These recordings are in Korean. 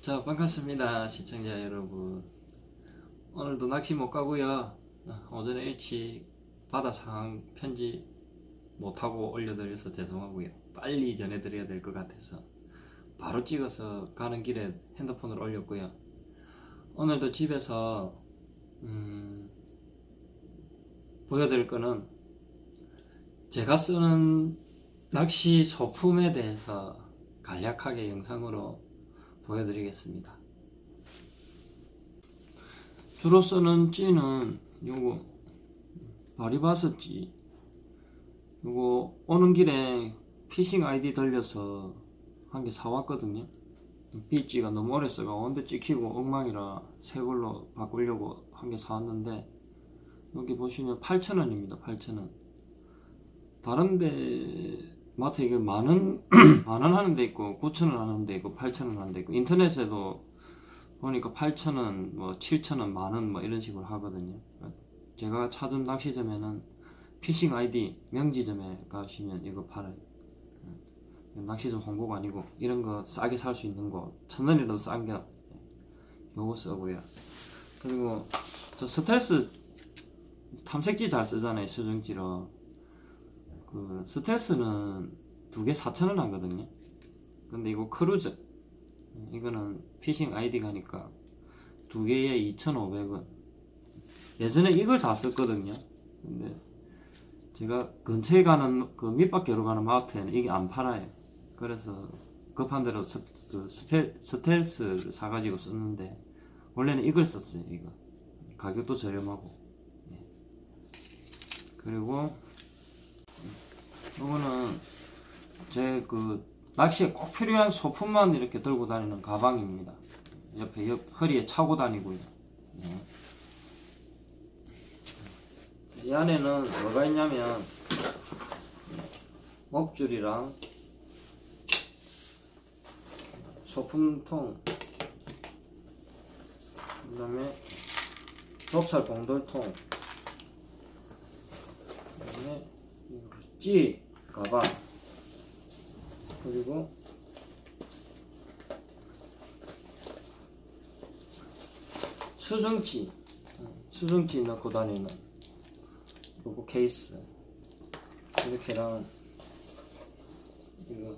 자 반갑습니다 시청자 여러분. 오늘도 낚시 못 가고요. 어, 오전에 일찍 바다 상황 편지 못하고 올려드려서 죄송하고요. 빨리 전해드려야 될 것 같아서 바로 찍어서 가는 길에 핸드폰으로 올렸고요. 오늘도 집에서 음, 보여드릴 거는 제가 쓰는 낚시 소품에 대해서 간략하게 영상으로 보여드리겠습니다. 주로 쓰는 찌는 요거 바리바스 찌 요거 오는 길에 피싱 아이디 돌려서 한 개 사왔거든요. 빗찌가 너무 오래 써가 온데 찍히고 엉망이라 새 걸로 바꾸려고 한 개 사왔는데 여기 보시면 8,000원입니다. 8,000원. 다른데 마트 이게 만원 만원 하는 데 있고 9천원 하는 데 있고 8천원 하는 데 있고 인터넷에도 보니까 8천원 뭐 7천원 만원 뭐 이런 식으로 하거든요. 제가 찾은 낚시점에는 피싱 아이디 명지점에 가시면 이거 팔아요. 음, 낚시점 홍보가 아니고 이런 거 싸게 살 수 있는 거 천원이라도 싼게 요거 쓰고요. 그리고 저 스텔스 탐색지 잘 쓰잖아요 수정지로 그 스텔스는 두 개 4,000원 하거든요. 근데 이거 크루즈 이거는 피싱 아이디 가니까 두 개에 2,500원. 예전에 이걸 다 썼거든요. 근데 제가 근처에 가는 그 밑밖으로 가는 마트에는 이게 안 팔아요. 그래서 급한 대로 스, 그 스텔, 스텔스를 사가지고 썼는데 원래는 이걸 썼어요. 이거 가격도 저렴하고. 예. 그리고 이거는 제 그 낚시에 꼭 필요한 소품만 이렇게 들고 다니는 가방입니다. 옆에 옆, 허리에 차고 다니고요. 예. 이 안에는 뭐가 있냐면 목줄이랑 소품통 그 다음에 좁쌀 봉돌통 그 다음에 찌 가방 그리고 수중지 수중지 넣고 다니는 요거 케이스. 이렇게랑 이거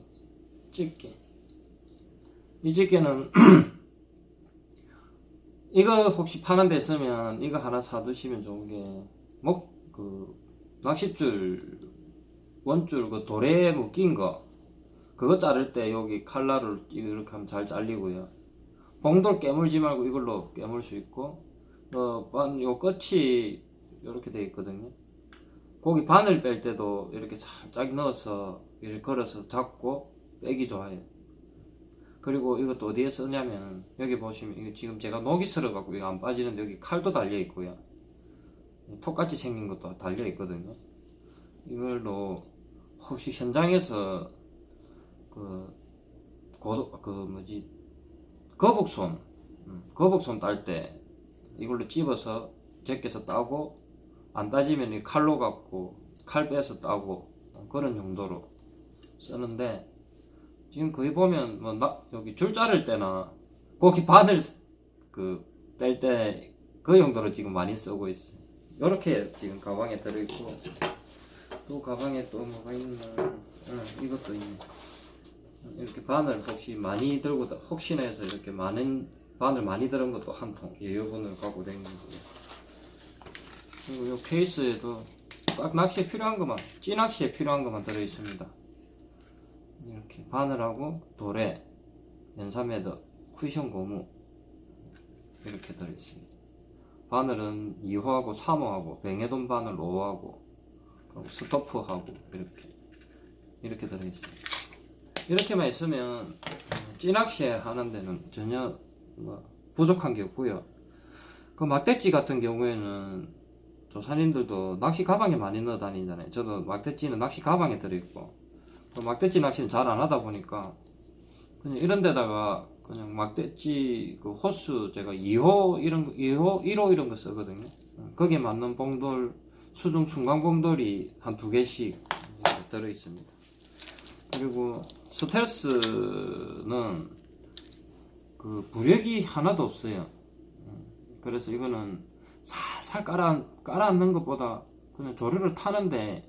집게. 이 집게는 이거 혹시 파는 데 있으면 이거 하나 사두시면 좋은 게목그 낚싯줄 원줄 그 돌에 묶인 거 그거 자를 때 여기 칼날을 이렇게 하면 잘 잘리고요. 봉돌 깨물지 말고 이걸로 깨물 수 있고 어요 끝이 이렇게 돼 있거든요. 고기 바늘 뺄 때도 이렇게 살짝 넣어서 이렇게 걸어서 잡고 빼기 좋아요. 그리고 이것도 어디에 쓰냐면 여기 보시면 이거 지금 제가 녹이 쓸어 갖고 이거 안 빠지는데 여기 칼도 달려 있고요. 톡같이 생긴 것도 달려 있거든요. 이걸로 혹시 현장에서 그 고속 그 뭐지 거북손 음, 거북손 딸 때 이걸로 집어서 제껴서 따고 안 따지면 이 칼로 갖고 칼 빼서 따고 그런 용도로 쓰는데 지금 거기 보면 뭐 나, 여기 줄 자를 때나 고기 바늘 그뗄 때 그 용도로 지금 많이 쓰고 있어요. 이렇게 지금 가방에 들어있고 또 가방에 또 뭐가 있나. 응, 이것도 있네. 이렇게 바늘 혹시 많이 들고 다- 혹시나 해서 이렇게 많은 바늘 많이 들은 것도 한통 예요분을 갖고 다니는 거고 그리고 요 케이스에도 딱 낚시에 필요한 것만 찌낚시에 필요한 것만 들어있습니다. 이렇게 바늘하고 도래 연사매드 쿠션 고무 이렇게 들어있습니다. 바늘은 2호하고 3호하고 뱅에돈 바늘 5호하고 그리고 스토프하고 이렇게 이렇게 들어있어요. 이렇게만 있으면 찌낚시 하는 데는 전혀 뭐 부족한 게 없고요. 그 막대찌 같은 경우에는 조사님들도 낚시 가방에 많이 넣어 다니잖아요. 저도 막대찌는 낚시 가방에 들어있고 그 막대찌 낚시는 잘 안 하다 보니까 그냥 이런 데다가 그냥 막대찌 그 호수 제가 2호 이런 거 2호 1호 이런 거 쓰거든요. 거기에 맞는 봉돌 수중 순간봉돌이 한 두 개씩 들어 있습니다. 그리고 스텔스는 그 부력이 하나도 없어요. 음, 그래서 이거는 살살 깔아 깔아앉는 것보다 그냥 조류를 타는데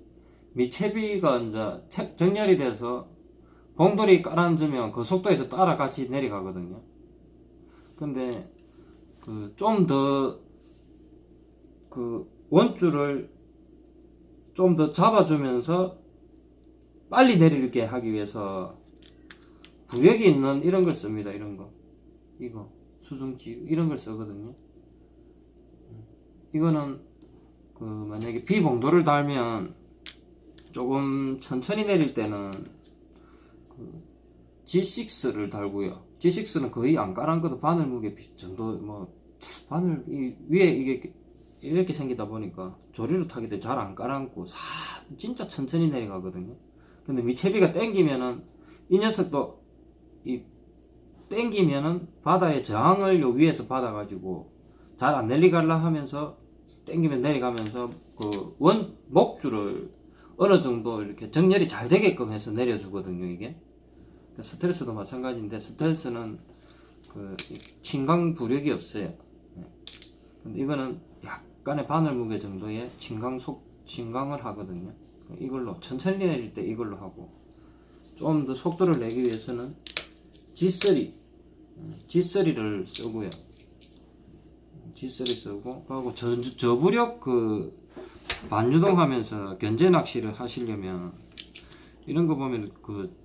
미채비가 이제 체- 정렬이 돼서 봉돌이 깔아앉으면 그 속도에서 따라 같이 내려가거든요. 근데 그 좀더그 원줄을 좀 더 잡아주면서 빨리 내리게 하기 위해서 부력이 있는 이런 걸 씁니다. 이런 거. 이거. 수중지. 이런 걸 쓰거든요. 이거는 그 만약에 비봉도를 달면 조금 천천히 내릴 때는 그 G6를 달고요. G6는 거의 안 깔은 것도 바늘 무게 비- 정도 뭐 바늘 이 위에 이게 이렇게 생기다 보니까 조리로 타기 때문에 잘안 깔아앉고 사 진짜 천천히 내려가거든요. 근데 미채비가 땡기면은 이 녀석도 이 땡기면은 바다의 저항을 요 위에서 받아가지고 잘 안 내리갈라 하면서 땡기면 내려가면서 그 원 목줄을 어느 정도 이렇게 정렬이 잘 되게끔 해서 내려주거든요 이게 그 스텔스도 마찬가지인데 스텔스는 그 진강 부력이 없어요 예. 근데 이거는 약간의 바늘 무게 정도의 진강 속 진강을 하거든요. 이걸로 천천히 내릴 때 이걸로 하고 좀 더 속도를 내기 위해서는 G3 G3를 쓰고요. G3 쓰고 그리고 저, 저부력 그 반유동하면서 견제 낚시를 하시려면 이런 거 보면 그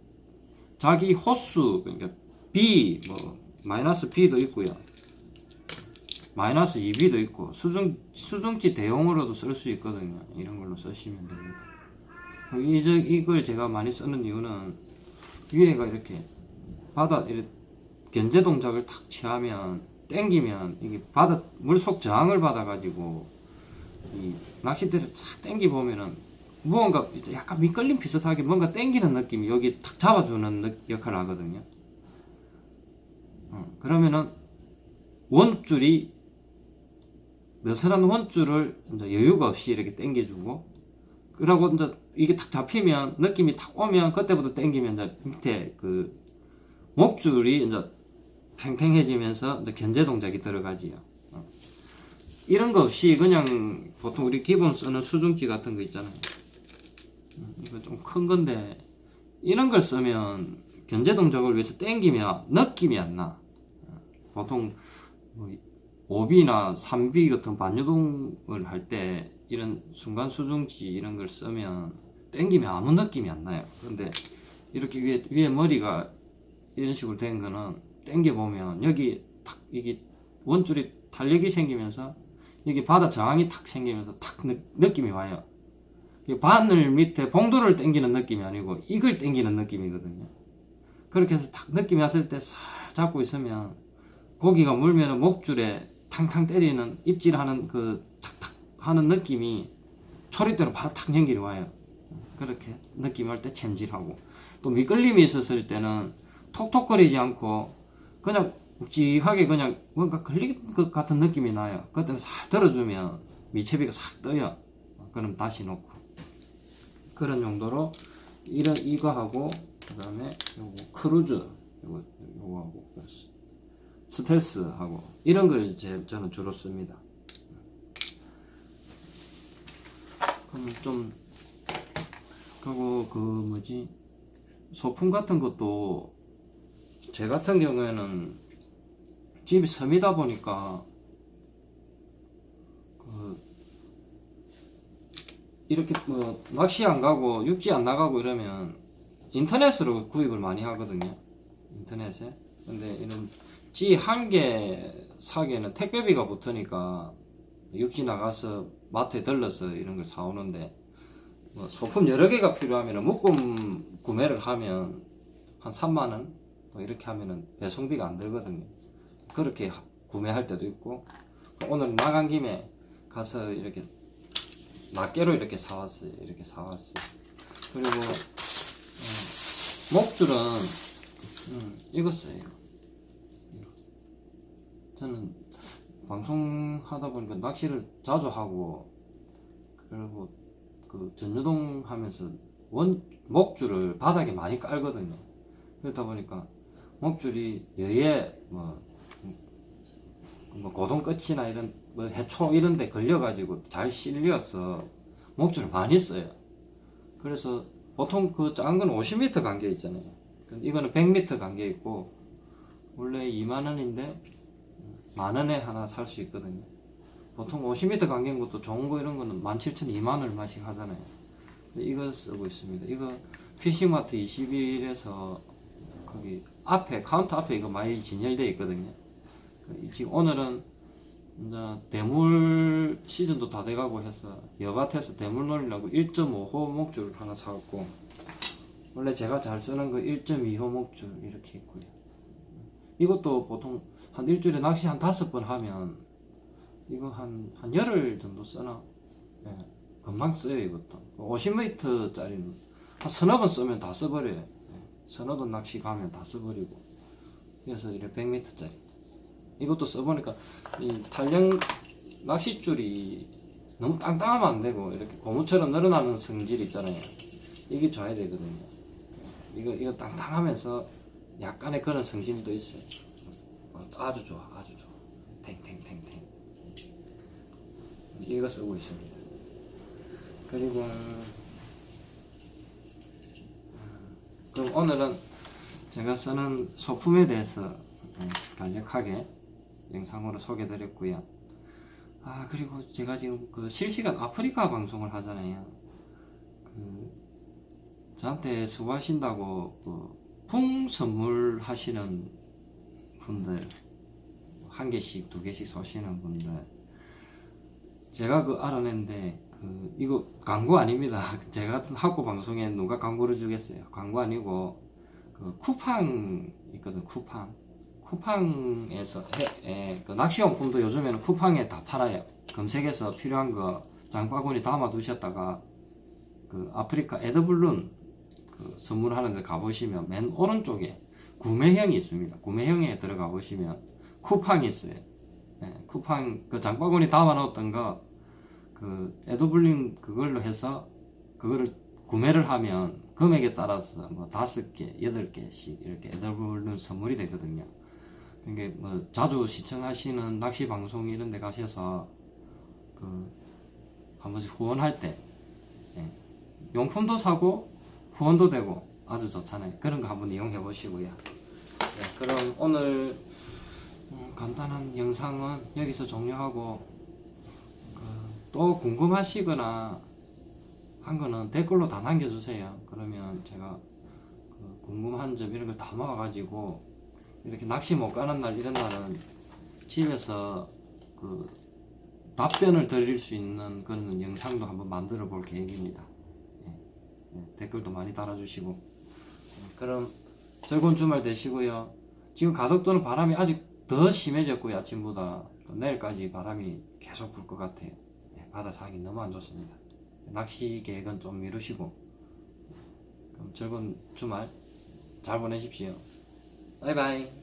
자기 호수 그러니까 B 뭐 마이너스 B도 있고요 마이너스 2B도 있고 수중 수중지 대용으로도 쓸 수 있거든요 이런 걸로 쓰시면 됩니다 이저 이걸 제가 많이 쓰는 이유는 위에가 이렇게 바다 이렇게 견제 동작을 탁 취하면 땡기면 이게 바다 물속 저항을 받아 가지고 이 낚싯대를 탁 땡기 보면은 무언가 이제 약간 밑걸림 비슷하게 뭔가 땡기는 느낌이 여기 탁 잡아주는 느- 역할을 하거든요. 어, 그러면은 원줄이 느슨한 이제 여유가 없이 이렇게 땡겨주고 그러고 이제 이게 탁 잡히면 느낌이 탁 오면 그때부터 땡기면 이제 밑에 그 목줄이 이제 팽팽해지면서 이제 견제 동작이 들어가지요. 어. 이런 거 없이 그냥 보통 우리 기본 쓰는 수중지 같은 거 있잖아요. 음, 이거 좀 큰 건데 이런 걸 쓰면 견제 동작을 위해서 땡기면 느낌이 안 나. 어, 보통 뭐 오비나 3비 같은 반유동을 할 때 이런 순간 수중지 이런 걸 쓰면 땡기면 아무 느낌이 안 나요. 근데 이렇게 위에 위에 머리가 이런 식으로 된 거는 땡겨 보면 여기 탁 이게 원줄이 탄력이 생기면서 여기 바다 저항이 탁 생기면서 탁 느, 느낌이 와요. 이 바늘 밑에 봉도를 당기는 느낌이 아니고 이걸 당기는 느낌이거든요. 그렇게 해서 탁 느낌이 왔을 때 살 잡고 있으면 고기가 물면 목줄에 탕탕 때리는 입질하는 그 탁탁 하는 느낌이 초리대로 바로 탁 연결이 와요. 그렇게 느낌 할때 챔질하고 또 미끌림이 있었을 때는 톡톡거리지 않고 그냥 묵직하게 그냥 뭔가 걸린 것 같은 느낌이 나요. 그때는 살 들어주면 미채비가 싹 떠요. 그럼 다시 놓고 그런 용도로 이런 이거 하고 그 다음에 요거 크루즈 요거 요거 하고 스텔스 하고 이런 걸 이제 저는 주로 씁니다. 그럼 좀 그리고 그 뭐지 소품 같은 것도 제 같은 경우에는 집이 섬이다 보니까 그 이렇게 뭐 낚시 안 가고 육지 안 나가고 이러면 인터넷으로 구입을 많이 하거든요. 인터넷에. 근데 이런 지 한 개 사기에는 택배비가 붙으니까 육지 나가서 마트에 들러서 이런 걸 사오는데 뭐 소품 여러 개가 필요하면 묶음 구매를 하면 한 3만 원 뭐 이렇게 하면은 배송비가 안 들거든요. 그렇게 하- 구매할 때도 있고 오늘 나간 김에 가서 이렇게 낱개로 이렇게 사왔어요. 이렇게 사왔어요. 그리고 음, 목줄은 음, 이거 써요. 저는 방송하다 보니까 낚시를 자주 하고 그리고 그 전유동 하면서 원 목줄을 바닥에 많이 깔거든요. 그러다 보니까 목줄이 여기에 뭐, 뭐 고동 끝이나 이런 뭐 해초 이런 데 걸려가지고 잘 실려서 목줄을 많이 써요. 그래서 보통 그 작은 건 50m 간격 있잖아요. 이거는 100m 간격 있고 원래 2만 원인데 만 원에 하나 살 수 있거든요. 보통 50m 간격인 것도 좋은 거 이런 거는 17,000, 2만 얼마씩 하잖아요. 이거 쓰고 있습니다. 이거 피싱마트 21에서 거기 앞에 카운터 앞에 이거 많이 진열되어 있거든요. 그 지금 오늘은 이제 대물 시즌도 다 돼가고 해서 여밭에서 대물 놀이라고 1.5호 목줄 하나 사갖고 원래 제가 잘 쓰는 거 1.2호 목줄 이렇게 있고요. 이것도 보통 한 일주일에 낚시 한 다섯 번 하면 이거 한, 한 열흘 정도 쓰나? 예, 금방 써요, 이것도. 50m짜리는 한 서너 번 쓰면 다 써버려요. 예, 서너 번 낚시 가면 다 써버리고. 그래서 이래 100m짜리. 이것도 써보니까 이 탄력 낚싯줄이 너무 땅땅하면 안 되고 이렇게 고무처럼 늘어나는 성질 있잖아요. 이게 좋아야 되거든요. 이거 이거 땅땅하면서 약간의 그런 성질도 있어요. 어, 아주 좋아, 아주 좋아. 탱탱탱탱. 이거 쓰고 있습니다. 그리고 그럼 오늘은 제가 쓰는 소품에 대해서 음, 간략하게 영상으로 소개드렸고요. 아 그리고 제가 지금 그 실시간 아프리카 방송을 하잖아요. 그 저한테 수고하신다고 그 풍 선물하시는 분들 한 개씩 두 개씩 쏘시는 분들 제가 그 알아냈는데 그 이거 광고 아닙니다. 제가 같은 학고 방송에 누가 광고를 주겠어요. 광고 아니고 그 쿠팡 있거든 쿠팡 쿠팡에서 해, 에, 그 낚시용품도 요즘에는 쿠팡에 다 팔아요. 검색해서 필요한 거 장바구니 담아 두셨다가 그 아프리카 에드블룬 그 선물하는 데 가보시면 맨 오른쪽에 구매형이 있습니다. 구매형에 들어가 보시면 쿠팡이 있어요. 예, 쿠팡 그 장바구니 담아 놓았던 거그 에드블룬 그걸로 해서 그거를 구매를 하면 금액에 따라서 뭐 다섯 개, 여덟 개씩 이렇게 에드블룬 선물이 되거든요. 이게 뭐 자주 시청하시는 낚시 방송 이런 데 가셔서 그 한 번씩 후원할 때 예, 용품도 사고 후원도 되고 아주 좋잖아요. 그런 거 한번 이용해 보시고요. 네, 그럼 오늘 음, 간단한 영상은 여기서 종료하고 그, 또 궁금하시거나 한 거는 댓글로 다 남겨주세요. 그러면 제가 그 궁금한 점 이런 걸 다 모아가지고 이렇게 낚시 못 가는 날 이런 날은 집에서 그 답변을 드릴 수 있는 그런 영상도 한번 만들어 볼 계획입니다. 예, 예, 댓글도 많이 달아주시고 예, 그럼 즐거운 주말 되시고요. 지금 가덕도는 바람이 아직 더 심해졌고요. 아침보다 또 내일까지 바람이 계속 불 것 같아요. 예, 바다서 하기 너무 안 좋습니다. 낚시 계획은 좀 미루시고 그럼 즐거운 주말 잘 보내십시오. 바이바이.